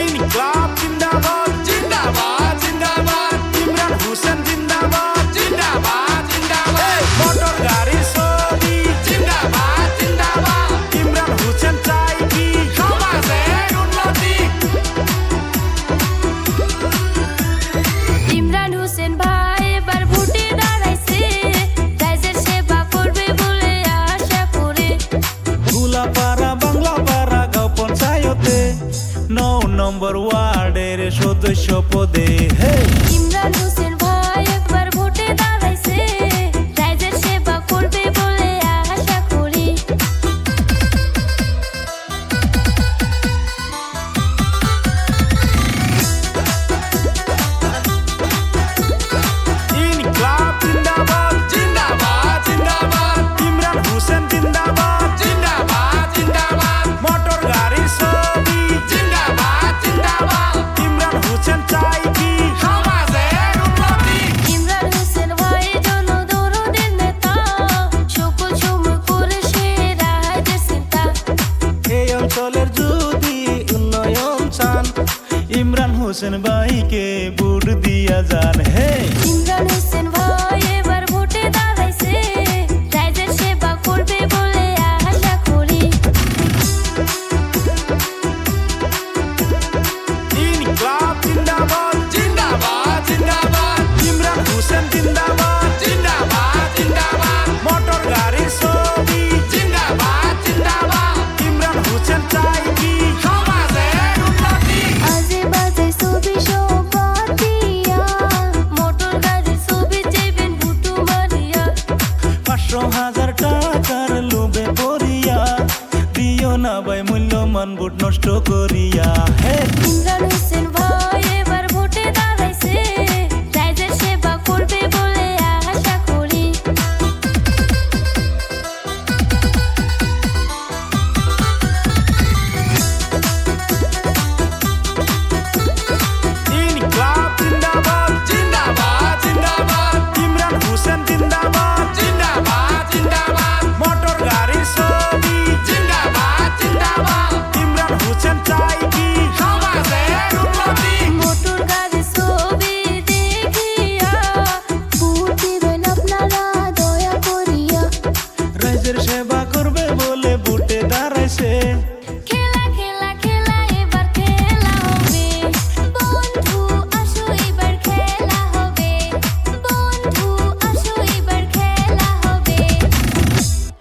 in the club. নম্বর ওয়ার্ডের সদস্য পদে। হে ইমরান হোসেন অঞ্চলের যদি উন্নয়ন চান ইমরান হোসেন ভাইকে বুট দিয়া যান। হে! ইমরান হাজার টাকার লোভে পড়িয়া দিও না ভাই মূল্যমান বুট নষ্ট করিয়া। হে পাচ্ছেন চাই কি? সমাজের উন্নতি মোটর গাড়ি ছবি দেখিয়া ভোট দিবেন আপনারা দয়া করিয়া রাইজের সেবা